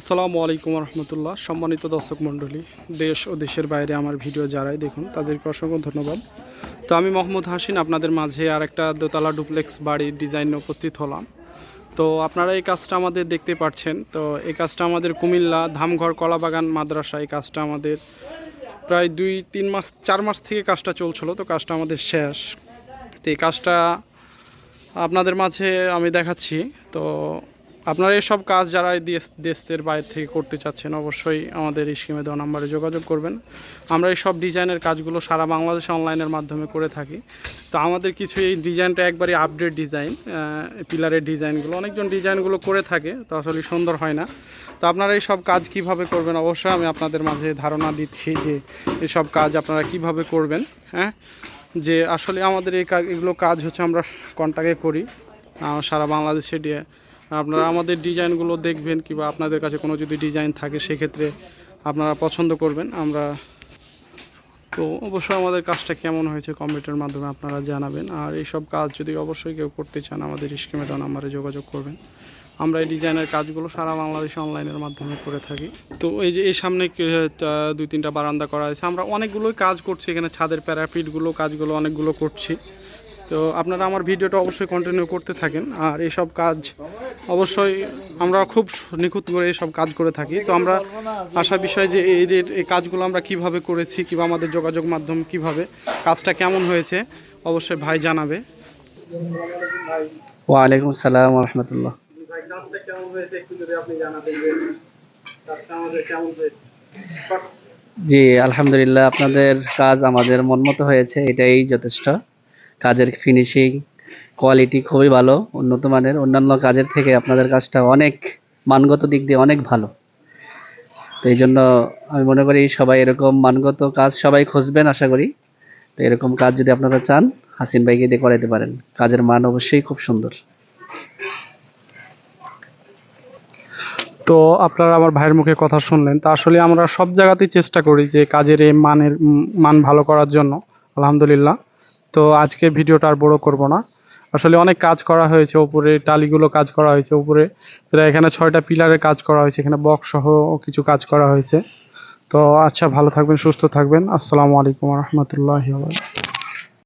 আসসালামু আলাইকুম রহমতুল্লাহ। সম্মানিত দর্শক মণ্ডলী, দেশ ও দেশের বাইরে আমার ভিডিও যারাই দেখুন, তাদেরকে অসংখ্য ধন্যবাদ। তো আমি মোহাম্মদ হাসিন আপনাদের মাঝে আর একটা দোতলা ডুপ্লেক্স বাড়ির ডিজাইন উপস্থিত হলাম। তো আপনারা এই কাজটা আমাদের দেখতে পাচ্ছেন। তো এই কাজটা আমাদের কুমিল্লা ধামঘর কলাবাগান মাদ্রাসা, এই কাজটা আমাদের প্রায় দুই, তিন মাস, চার মাস থেকে কাজটা চলছিল, তো কাজটা আমাদের শেষ। তো এই কাজটা আপনাদের মাঝে আমি দেখাচ্ছি। তো আপনারা এসব কাজ যারা দেশ দেশের বাইরে থেকে করতে চাচ্ছেন, অবশ্যই আমাদের এই স্কিমে দেওয়া নাম্বারে যোগাযোগ করবেন। আমরা এই সব ডিজাইনের কাজগুলো সারা বাংলাদেশে অনলাইনের মাধ্যমে করে থাকি। তো আমাদের কিছু এই ডিজাইনটা একবারই আপডেট ডিজাইন পিলারের ডিজাইনগুলো। অনেকজন ডিজাইনগুলো করে থাকে, তো আসলে সুন্দর হয় না। তো আপনারা এই সব কাজ কীভাবে করবেন? অবশ্যই আমি আপনাদের মাঝে ধারণা দিচ্ছি যে এসব কাজ আপনারা কীভাবে করবেন হ্যাঁ? যে আসলে আমাদের এই কাজ এগুলো কাজ হচ্ছে আমরা কন্টাক্টে করি সারা বাংলাদেশে আপনারা আমাদের ডিজাইনগুলো দেখবেন কিংবা আপনাদের কাছে কোনো যদি ডিজাইন থাকে, সেক্ষেত্রে আপনারা পছন্দ করবেন। আমরা তো অবশ্যই আমাদের কাজটা কেমন হয়েছে কম্পিউটার মাধ্যমে আপনারা জানাবেন। আর এইসব কাজ যদি অবশ্যই কেউ করতে চান, আমাদের স্কিমে নাম্বারে যোগাযোগ করবেন। আমরা এই ডিজাইনের কাজগুলো সারা বাংলাদেশে অনলাইনের মাধ্যমে করে থাকি। তো এই যে, এই সামনে দুই তিনটা বারান্দা করা হয়েছে আমরা অনেকগুলোই কাজ করছি এখানে, ছাদের প্যারাপিটগুলো কাজগুলো অনেকগুলো করছি। তো আপনারা আমার ভিডিওটা অবশ্যই কন্টিনিউ করতে থাকেন। আর এইসব কাজ অবশ্যই আমরা খুব নিখুঁত করে এইসব কাজ করে থাকি। তো আমরা আশা বিষয় যে এই যে এই কাজগুলো আমরা কীভাবে করেছি, কিংবা আমাদের যোগাযোগ মাধ্যম কীভাবে, কাজটা কেমন হয়েছে, অবশ্যই ভাই জানাবে। ওয়ালাইকুম আসসালাম রহমতুল্লাহ। জি, আলহামদুলিল্লাহ, আপনাদের কাজ আমাদের মন মতো হয়েছে, এটাই যথেষ্ট। কাজের ফিনিশিং কোয়ালিটি খুবই ভালো, উন্নত মানের। অন্যান্য কাজের থেকে আপনাদের কাজটা অনেক মানগত দিক দিয়ে অনেক ভালো। তো এই জন্য আমি মনে করি সবাই এরকম মানগত কাজ সবাই খুঁজবেন, আশা করি। তো এরকম কাজ যদি আপনারা চান, হাসিন ভাইকে দিয়ে করাইতে পারেন। কাজের মান অবশ্যই খুব সুন্দর। তো আপনারা আমার ভাইয়ের মুখে কথা শুনলেন। তা আসলে আমরা সব জায়গাতেই চেষ্টা করি যে কাজের এই মানের মান ভালো করার জন্য। আলহামদুলিল্লাহ। তো আজকে ভিডিওটা আর বড় করব না। আসলে অনেক কাজ করা হয়েছে উপরে, টালিগুলো কাজ করা হয়েছে উপরে। প্রায় এখানে ছয়টা পিলারের কাজ করা হয়েছে, এখানে বক্স সহ কিছু কাজ করা হয়েছে। তো আচ্ছা ভালো থাকবেন, সুস্থ থাকবেন। আসসালামু আলাইকুম রহমতুল্লাহ